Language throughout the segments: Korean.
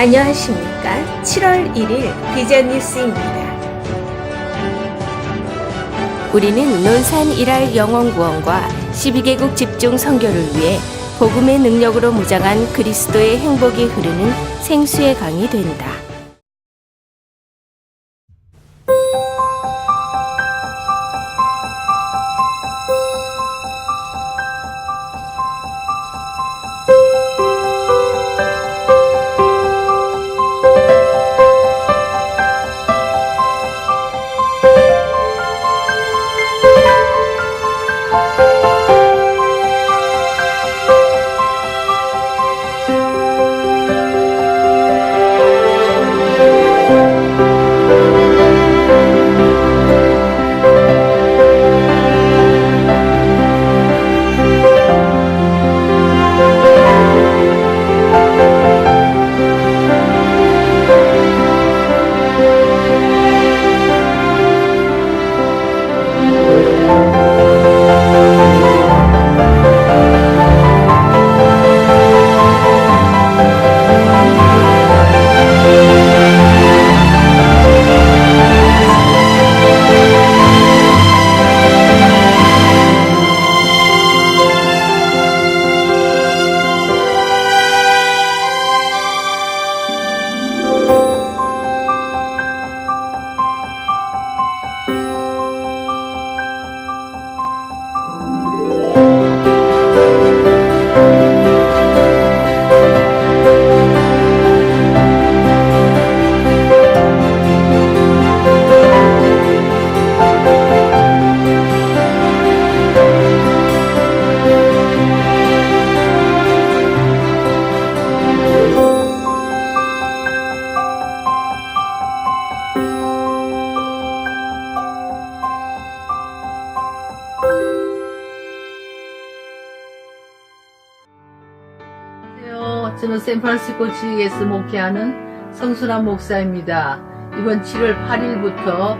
안녕하십니까. 7월 1일 비전 뉴스입니다. 우리는 논산 일할 영원구원과 12개국 집중 선교를 위해 복음의 능력으로 무장한 그리스도의 행복이 흐르는 생수의 강이 된다. 저는 샌프란시스코 지역에서 목회하는 성순환 목사입니다. 이번 7월 8일부터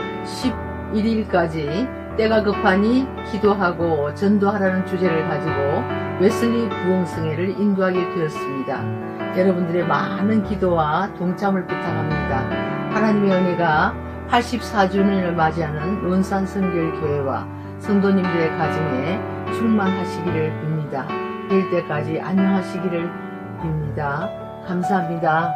11일까지 때가 급하니 기도하고 전도하라는 주제를 가지고 웨슬리 부흥성회를 인도하게 되었습니다. 여러분들의 많은 기도와 동참을 부탁합니다. 하나님의 은혜가 84주년을 맞이하는 논산 성결교회와 성도님들의 가정에 충만하시기를 빕니다. 될 때까지 안녕하시기를 빕니다. 감사합니다.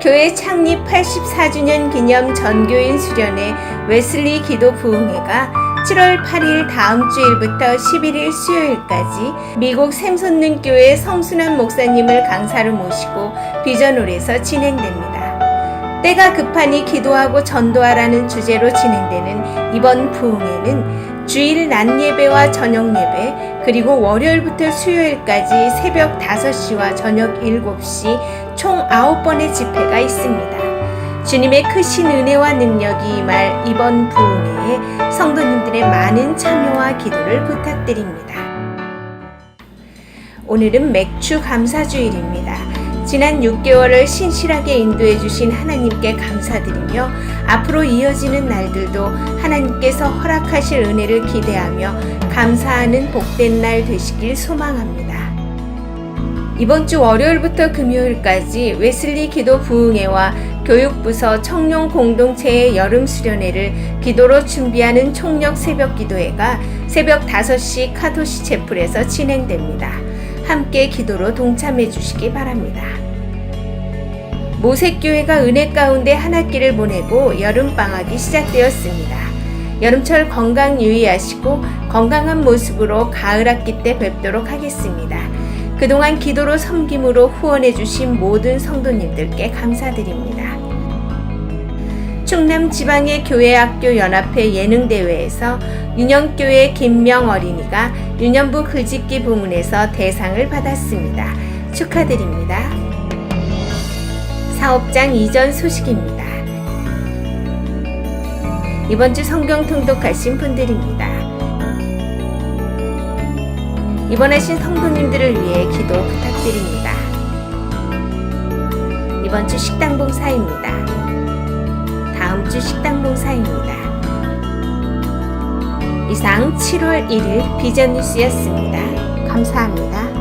교회 창립 84주년 기념 전교인 수련회 웨슬리 기도 부흥회가 7월 8일 다음 주일부터 11일 수요일까지 미국 샘솟는 교회 성순환 목사님을 강사로 모시고 비전홀에서 진행됩니다. 때가 급하니 기도하고 전도하라는 주제로 진행되는 이번 부흥회는 주일 낮 예배와 저녁 예배, 그리고 월요일부터 수요일까지 새벽 5시와 저녁 7시 총 9번의 집회가 있습니다. 주님의 크신 은혜와 능력이 임할 이번 부흥회에 성도님들의 많은 참여와 기도를 부탁드립니다. 오늘은 맥주 감사주일입니다. 지난 6개월을 신실하게 인도해 주신 하나님께 감사드리며 앞으로 이어지는 날들도 하나님께서 허락하실 은혜를 기대하며 감사하는 복된 날 되시길 소망합니다. 이번 주 월요일부터 금요일까지 웨슬리 기도 부흥회와 교육부서 청룡 공동체의 여름 수련회를 기도로 준비하는 총력 새벽 기도회가 새벽 5시 카도시 채플에서 진행됩니다. 함께 기도로 동참해 주시기 바랍니다. 모색교회가 은혜 가운데 한 학기를 보내고 여름방학이 시작되었습니다. 여름철 건강 유의하시고 건강한 모습으로 가을 학기 때 뵙도록 하겠습니다. 그동안 기도로 섬김으로 후원해 주신 모든 성도님들께 감사드립니다. 충남 지방의 교회학교 연합회 예능 대회에서 윤영교회 김명 어린이가 윤현부 글짓기 부문에서 대상을 받았습니다. 축하드립니다. 사업장 이전 소식입니다. 이번 주 성경 통독하신 분들입니다. 입원하신 성도님들을 위해 기도 부탁드립니다. 이번 주 식당 봉사입니다. 다음 주 식당 봉사입니다. 이상 7월 1일 비전 뉴스였습니다. 감사합니다.